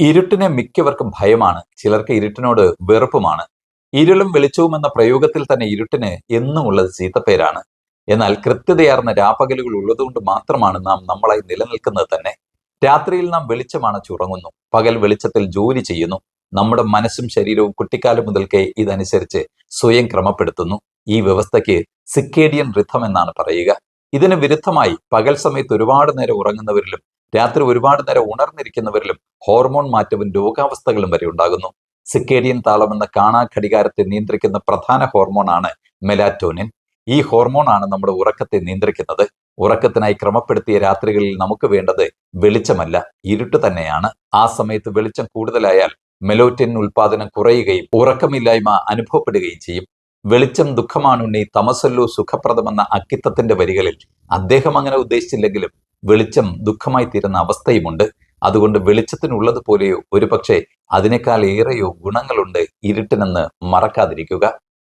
ഇരുട്ടിനെ മിക്കവർക്കും ഭയമാണ്. ചിലർക്ക് ഇരുട്ടിനോട് വെറുപ്പുമാണ്. ഇരുളും വെളിച്ചവും എന്ന പ്രയോഗത്തിൽ തന്നെ ഇരുട്ടിന് എന്നും ഉള്ളത് ചീത്തപ്പേരാണ്. എന്നാൽ കൃത്യതയാർന്ന രാപ്പകലുകൾ ഉള്ളതുകൊണ്ട് മാത്രമാണ് നാം നമ്മളായി നിലനിൽക്കുന്നത് തന്നെ. രാത്രിയിൽ നാം വെളിച്ചമാണ് ചുറങ്ങുന്നു. പകൽ വെളിച്ചത്തിൽ ജോലി ചെയ്യുന്നു. നമ്മുടെ മനസ്സും ശരീരവും കുട്ടിക്കാലം മുതൽക്കേ ഇതനുസരിച്ച് സ്വയം ക്രമപ്പെടുത്തുന്നു. ഈ വ്യവസ്ഥയ്ക്ക് സിക്കേഡിയൻ റിഥം എന്നാണ് പറയുക. ഇതിന് വിരുദ്ധമായി പകൽ സമയത്ത് ഒരുപാട് നേരം ഉറങ്ങുന്നവരിലും രാത്രി ഒരുപാട് നേരം ഉണർന്നിരിക്കുന്നവരിലും ഹോർമോൺ മാറ്റവും രോഗാവസ്ഥകളും വരെ ഉണ്ടാകുന്നു. സിക്കേഡിയൻ താളം എന്ന കാണാ ഘടികാരത്തെ നിയന്ത്രിക്കുന്ന പ്രധാന ഹോർമോൺ ആണ് മെലാറ്റോനിൻ ഈ ഹോർമോൺ ആണ് നമ്മുടെ ഉറക്കത്തെ നിയന്ത്രിക്കുന്നത്. ഉറക്കത്തിനായി ക്രമപ്പെടുത്തിയ രാത്രികളിൽ നമുക്ക് വേണ്ടത് വെളിച്ചമല്ല ഇരുട്ട് തന്നെയാണ്. ആ സമയത്ത് വെളിച്ചം കൂടുതലായാൽ മെലോറ്റിൻ ഉൽപാദനം കുറയുകയും ഉറക്കമില്ലായ്മ അനുഭവപ്പെടുകയും ചെയ്യും. വെളിച്ചം ദുഃഖമാണുണ്ണി തമസല്ലോ സുഖപ്രദമെന്ന അക്കിത്തത്തിന്റെ വരികളിൽ അദ്ദേഹം അങ്ങനെ ഉദ്ദേശിച്ചില്ലെങ്കിലും വെളിച്ചം ദുഃഖമായി തീരുന്ന അവസ്ഥയുമുണ്ട്. അതുകൊണ്ട് വെളിച്ചത്തിനുള്ളതുപോലെയോ ഒരുപക്ഷെ അതിനേക്കാൾ ഏറെയോ ഗുണങ്ങളുണ്ട് ഇരുട്ടിനെന്ന് മറക്കാതിരിക്കുക.